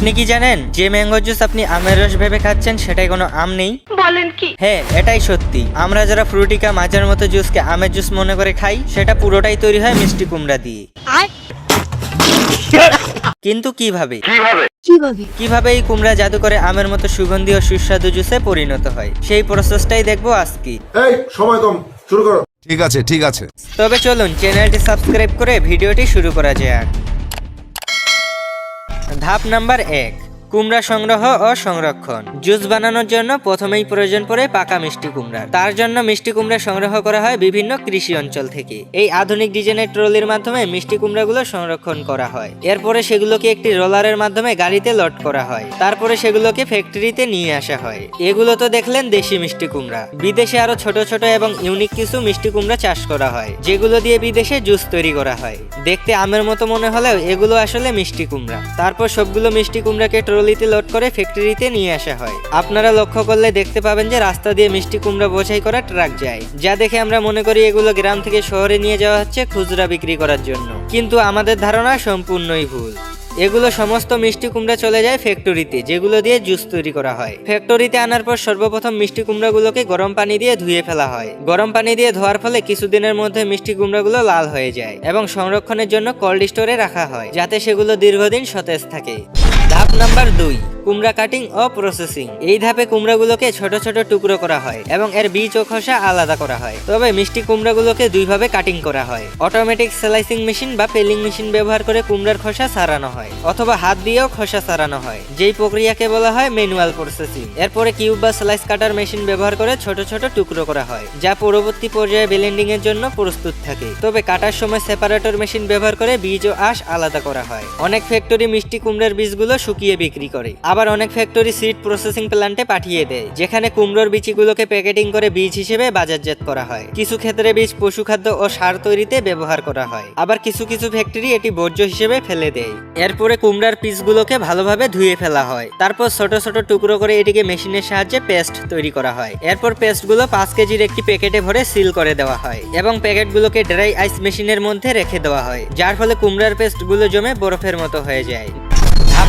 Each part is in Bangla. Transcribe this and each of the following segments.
আপনি কি জানেন যে ম্যাঙ্গো জুস আপনি আমের রস ভেবে খাচ্ছেন সেটাই কোনো আম নেই? বলেন কি? হ্যাঁ এটাই সত্যি। আমরা যারা ফ্রুটিকা মাঝের মতো জুসকে আমের জুস মনে করে খাই সেটা পুরোটাই তৈরি হয় মিষ্টি কুমড়া দিয়ে। কিন্তু কীভাবে? কীভাবে? কীভাবে? এই কুমড়া জাদু করে আমের মতো সুগন্ধি ও সুস্বাদু জুসে পরিণত হয়? সেই প্রসেসটাই দেখব আজকে। এই সময় কম শুরু করো। ঠিক আছে ঠিক আছে। তবে চলুন চ্যানেলটি সাবস্ক্রাইব করে ভিডিওটি শুরু করা যাক। ধাপ নাম্বার এক কুমড়া সংগ্রহ ও সংরক্ষণ। জুস বানানোর জন্য প্রথমেই প্রয়োজন পড়ে পাকা মিষ্টি কুমড়ার। তার জন্য মিষ্টি কুমড়া সংগ্রহ করা হয় বিভিন্ন কৃষি অঞ্চল থেকে। এই আধুনিক ডিজাইনের ট্রলির মাধ্যমে মিষ্টি কুমড়াগুলো সংরক্ষণ করা হয়। এরপরে সেগুলোকে একটি রোলারের মাধ্যমে গাড়িতে লোড করা হয়। তারপরে সেগুলোকে ফ্যাক্টরিতে নিয়ে আসা হয়। এগুলো তো দেখলেন দেশি মিষ্টি কুমড়া। বিদেশে আরও ছোট ছোট এবং ইউনিক কিছু মিষ্টি কুমড়া চাষ করা হয়, যেগুলো দিয়ে বিদেশে জুস তৈরি করা হয়। দেখতে আমের মতো মনে হলেও এগুলো আসলে মিষ্টি কুমড়া। তারপর সবগুলো মিষ্টি কুমড়াকে ট্রলিতে লোড করে ফ্যাক্টরিতে নিয়ে আসা হয়। আপনারা লক্ষ্য করলে দেখতে পাবেন যে রাস্তা দিয়ে মিষ্টি কুমড়া বোঝাই করা ট্রাক যায়, যা দেখে আমরা মনে করি এগুলো গ্রাম থেকে শহরে নিয়ে যাওয়া হচ্ছে খুচরা বিক্রি করার জন্য। কিন্তু আমাদের ধারণা সম্পূর্ণই ভুল। এগুলো সমস্ত মিষ্টি কুমড়া চলে যায় ফ্যাক্টরিতে, যেগুলো দিয়ে জুস তৈরি করা হয়। ফ্যাক্টরিতে আনার পর সর্বপ্রথম মিষ্টি কুমড়াগুলোকে গরম পানি দিয়ে ধুয়ে ফেলা হয়। গরম পানি দিয়ে ধোয়ার ফলে কিছুদিনের মধ্যে মিষ্টি কুমড়াগুলো লাল হয়ে যায় এবং সংরক্ষণের জন্য কোল্ড স্টোরে রাখা হয়, যাতে সেগুলো দীর্ঘদিন সতেজ থাকে। ধাপ নাম্বার দুই। কুমড়া কাটিং ও প্রসেসিং এই ধাপে কুমড়াগুলোকে ছোট ছোট টুকরো করা হয় এবং এর বীজ ও খোসা আলাদা করা হয়। তবে মিষ্টি কুমড়াগুলোকে দুইভাবে কাটিং করা হয়। অটোমেটিক স্লাইসিং মেশিন বা পেলিং মেশিন ব্যবহার করে কুমড়ার খোসা সারানো হয় অথবা হাত দিয়েও খোসা সারানো হয়। যেই প্রক্রিয়াকে বলা হয় ম্যানুয়াল প্রসেসিং এরপরে কিউব বা স্লাইস কাটার মেশিন ব্যবহার করে ছোট ছোট টুকরো করা হয়, যা পরবর্তী পর্যায়ে ব্লেন্ডিং এর জন্য প্রস্তুত থাকে। তবে কাটার সময় সেপারেটর মেশিন ব্যবহার করে বীজ ও আঁশ আলাদা করা হয়। অনেক ফ্যাক্টরি মিষ্টি কুমড়ার বীজগুলো শুকিয়ে বিক্রি করে। আবার অনেক ফ্যাক্টরি সিড প্রসেসিং প্ল্যান্টে পাঠিয়ে দেয়, যেখানে কুমড়োর বিচিগুলোকে প্যাকেটিং করে বীজ হিসেবে বাজারজাত করা হয়। কিছু ক্ষেত্রে বীজ পশুখাদ্য ও সার তৈরিতে ব্যবহার করা হয়। আবার কিছু কিছু ফ্যাক্টরি এটি বর্জ্য হিসেবে ফেলে দেয়। এরপরে কুমড়ার পিসগুলোকে ভালোভাবে ধুয়ে ফেলা হয়। তারপর ছোট ছোট টুকরো করে এটিকে মেশিনের সাহায্যে পেস্ট তৈরি করা হয়। এরপর পেস্টগুলো পাঁচ কেজির একটি প্যাকেটে ভরে সিল করে দেওয়া হয় এবং প্যাকেটগুলোকে ড্রাই আইস মেশিনের মধ্যে রেখে দেওয়া হয়, যার ফলে কুমড়ার পেস্টগুলো জমে বরফের মতো হয়ে যায়।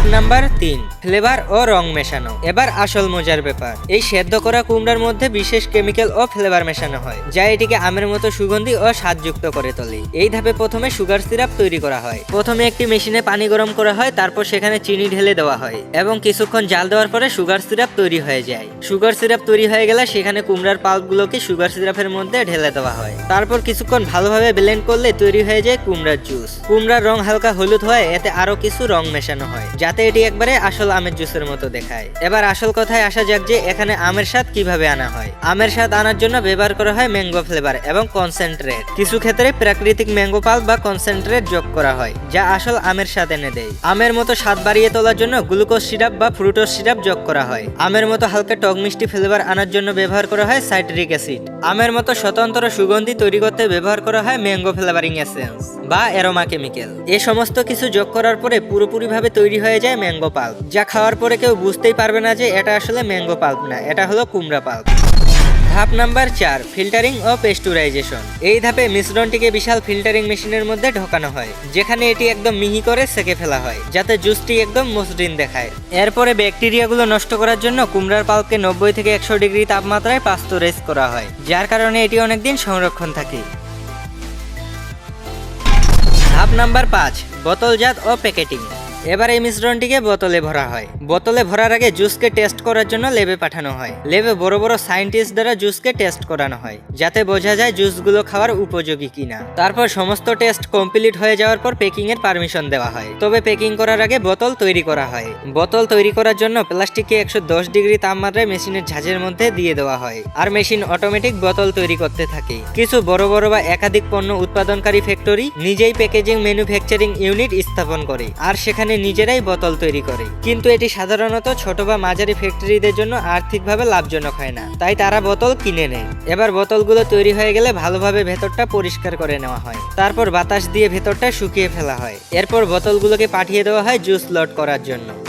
নাম্বার, তিন। ফ্লেভার ও রং মেশানো। এবার আসল মজার ব্যাপার। এই সেদ্ধ করা কুমড়ার মধ্যে বিশেষ কেমিক্যাল ও ফ্লেভার মেশানো হয়, যা এটিকে আমের মতো সুগন্ধি ও স্বাদযুক্ত করে তোলে। এই ধাপে প্রথমে সুগার সিরাপ তৈরি করা হয়। প্রথমে একটি মেশিনে পানি গরম করা হয়, তারপর সেখানে চিনি ঢেলে দেওয়া হয় এবং কিছুক্ষণ জাল দেওয়ার পরে সুগার সিরাপ তৈরি হয়ে যায়। সুগার সিরাপ তৈরি হয়ে গেলে সেখানে কুমড়ার পাল্পগুলোকে সুগার সিরাপের মধ্যে ঢেলে দেওয়া হয়। তারপর কিছুক্ষণ ভালোভাবে ব্লেন্ড করলে তৈরি হয়ে যায় কুমড়ার জুস কুমড়ার রং হালকা হলুদ হয়, এতে আরও কিছু রং মেশানো হয় যাতে এটি একবারে আসল আমের জুসের মতো দেখায়। এবার আসল কথায় আসা যাক যে এখানে আমের স্বাদ কীভাবে আনা হয়। আমের স্বাদ আনার জন্য ব্যবহার করা হয় ম্যাঙ্গো ফ্লেভার এবং কনসেন্ট্রেট। কিছু ক্ষেত্রে প্রাকৃতিক ম্যাঙ্গো পাল্প বা কনসেন্ট্রেট যোগ করা হয়, যা আসল আমের স্বাদ এনে দেয়। আমের মতো স্বাদ বাড়িয়ে তোলার জন্য গ্লুকোজ সিরাপ বা ফ্রুটোজ সিরাপ যোগ করা হয়। আমের মতো হালকা টক মিষ্টি ফ্লেভার আনার জন্য ব্যবহার করা হয় সাইট্রিক অ্যাসিড। আমের মতো স্বতন্ত্র সুগন্ধি তৈরি করতে ব্যবহার করা হয় ম্যাঙ্গো ফ্লেভারিং এসেন্স বা এরোমা কেমিক্যাল। এ সমস্ত কিছু যোগ করার পরে পুরোপুরিভাবে তৈরি হয়ে যায় ম্যাঙ্গো পাল্প, যা খাওয়ার পরে কেউ বুঝতেই পারবে না যে এটা আসলে ম্যাঙ্গো পাল্প না, এটা হলো কুমড়া পাল্প। ধাপ নাম্বার চার, ফিল্টারিং ও পেস্টুরাইজেশন। এই ধাপে মিশ্রণটিকে বিশাল ফিল্টারিং মেশিনের মধ্যে ঢোকানো হয়, যেখানে এটি একদম মিহি করে সেকে ফেলা হয়, যাতে জুসটি একদম মসৃণ দেখায়। এরপরে ব্যাকটেরিয়াগুলো নষ্ট করার জন্য কুমড়ার পাল্পকে নব্বই থেকে একশো ডিগ্রি তাপমাত্রায় পাস্তুরাইজ করা হয়, যার কারণে এটি অনেকদিন সংরক্ষণ থাকে। ধাপ নাম্বার পাঁচ, বোতলজাত ও প্যাকেটিং। এবার এই মিশ্রণটিকে বোতলে ভরা হয়। বোতলে ভরার আগে জুসকে টেস্ট করার জন্য লেবে পাঠানো হয়। লেবে বড় বড় সায়েন্টিস্ট দ্বারা জুসকে টেস্ট করানো হয়, যাতে বোঝা যায় জুসগুলো খাওয়ার উপযোগী কিনা। তারপর সমস্ত টেস্ট কমপ্লিট হয়ে যাওয়ার পর পেকিং এর পারমিশন দেওয়া হয়। তবে পেকিং করার আগে বোতল তৈরি করা হয়। বোতল তৈরি করার জন্য প্লাস্টিককে একশো দশ ডিগ্রি তাপমাত্রায় মেশিনের ঝাঁঝের মধ্যে দিয়ে দেওয়া হয়। আর মেশিন অটোমেটিক বোতল তৈরি করতে থাকে। কিছু বড় বড় বা একাধিক পণ্য উৎপাদনকারী ফ্যাক্টরি নিজেই প্যাকেজিং ম্যানুফ্যাকচারিং ইউনিট স্থাপন করে। আর সেখানে নিজেরাই বোতল তৈরি করে। কিন্তু এটি সাধারণত ছোট বা মাঝারি ফ্যাক্টরিদের জন্য আর্থিকভাবে লাভজনক হয় না। তাই তারা বোতল কিনে নেয়। এবার বোতলগুলো তৈরি হয়ে গেলে ভালোভাবে ভেতরটা পরিষ্কার করে নেওয়া হয়। তারপর বাতাস দিয়ে ভেতরটা শুকিয়ে ফেলা হয়। এরপর বোতলগুলোকে পাঠিয়ে দেওয়া হয় জুস লড করার জন্য।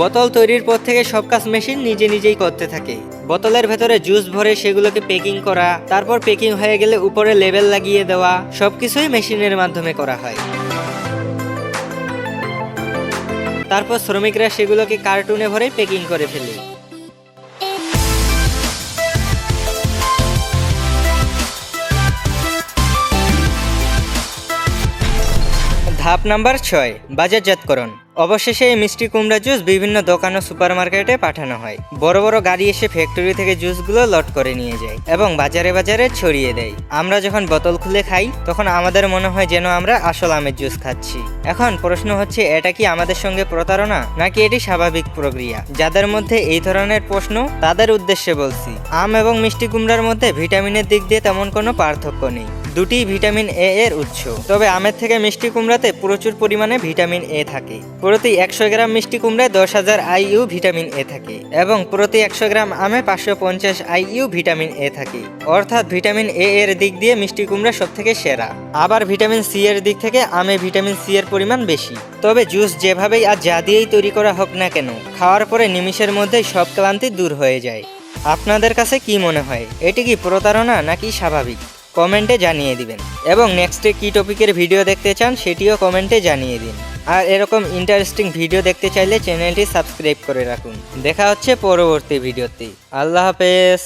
বোতল তৈরির পর থেকে সব কাজ মেশিন নিজে নিজেই করতে থাকে। বোতলের ভেতরে জুস ভরে সেগুলোকে পেকিং করা, তারপর পেকিং হয়ে গেলে উপরে লেবেল লাগিয়ে দেওয়া, সবকিছুই মেশিনের মাধ্যমে করা হয়। তারপর শ্রমিকরা সেগুলোকে কার্টুনে ভরে প্যাকিং করে ফেলে। ধাপ নাম্বার ছয়, বাজারজাতকরণ। অবশেষে এই মিষ্টি কুমড়া জুস বিভিন্ন দোকান ও সুপারমার্কেটে পাঠানো হয়। বড় বড় গাড়ি এসে ফ্যাক্টরি থেকে জুসগুলো লট করে নিয়ে যায় এবং বাজারে বাজারে ছড়িয়ে দেয়। আমরা যখন বোতল খুলে খাই, তখন আমাদের মনে হয় যেন আমরা আসল আমের জুস খাচ্ছি। এখন প্রশ্ন হচ্ছে, এটা কি আমাদের সঙ্গে প্রতারণা, নাকি এটি স্বাভাবিক প্রক্রিয়া? যাদের মধ্যে এই ধরনের প্রশ্ন, তাদের উদ্দেশ্যে বলছি, আম এবং মিষ্টি কুমড়ার মধ্যে ভিটামিনের দিক দিয়ে তেমন কোনো পার্থক্য নেই। দুটি ভিটামিন এ এর উৎস। তবে আমের থেকে মিষ্টি কুমড়াতে প্রচুর পরিমাণে ভিটামিন এ থাকে। প্রতি একশো গ্রাম মিষ্টি কুমড়ায় দশ হাজার আইইউ ভিটামিন এ থাকে এবং প্রতি একশো গ্রাম আমে পাঁচশো পঞ্চাশ আইইউ ভিটামিন এ থাকে। অর্থাৎ ভিটামিন এ এর দিক দিয়ে মিষ্টি কুমড়া সব থেকে সেরা। আবার ভিটামিন সি এর দিক থেকে আমে ভিটামিন সি এর পরিমাণ বেশি। তবে জুস যেভাবেই আর যা দিয়েই তৈরি করা হোক না কেন, খাওয়ার পরে নিমিষের মধ্যেই সব ক্লান্তি দূর হয়ে যায়। আপনাদের কাছে কি মনে হয়? এটি কি প্রতারণা নাকি স্বাভাবিক? কমেন্টে জানিয়ে দিবেন। এবং নেক্সটে কী টপিকের ভিডিও দেখতে চান সেটিও কমেন্টে জানিয়ে দিন। আর এরকম ইন্টারেস্টিং ভিডিও দেখতে চাইলে চ্যানেলটি সাবস্ক্রাইব করে রাখুন। দেখা হচ্ছে পরবর্তী ভিডিওতে আল্লাহ হাফেজ।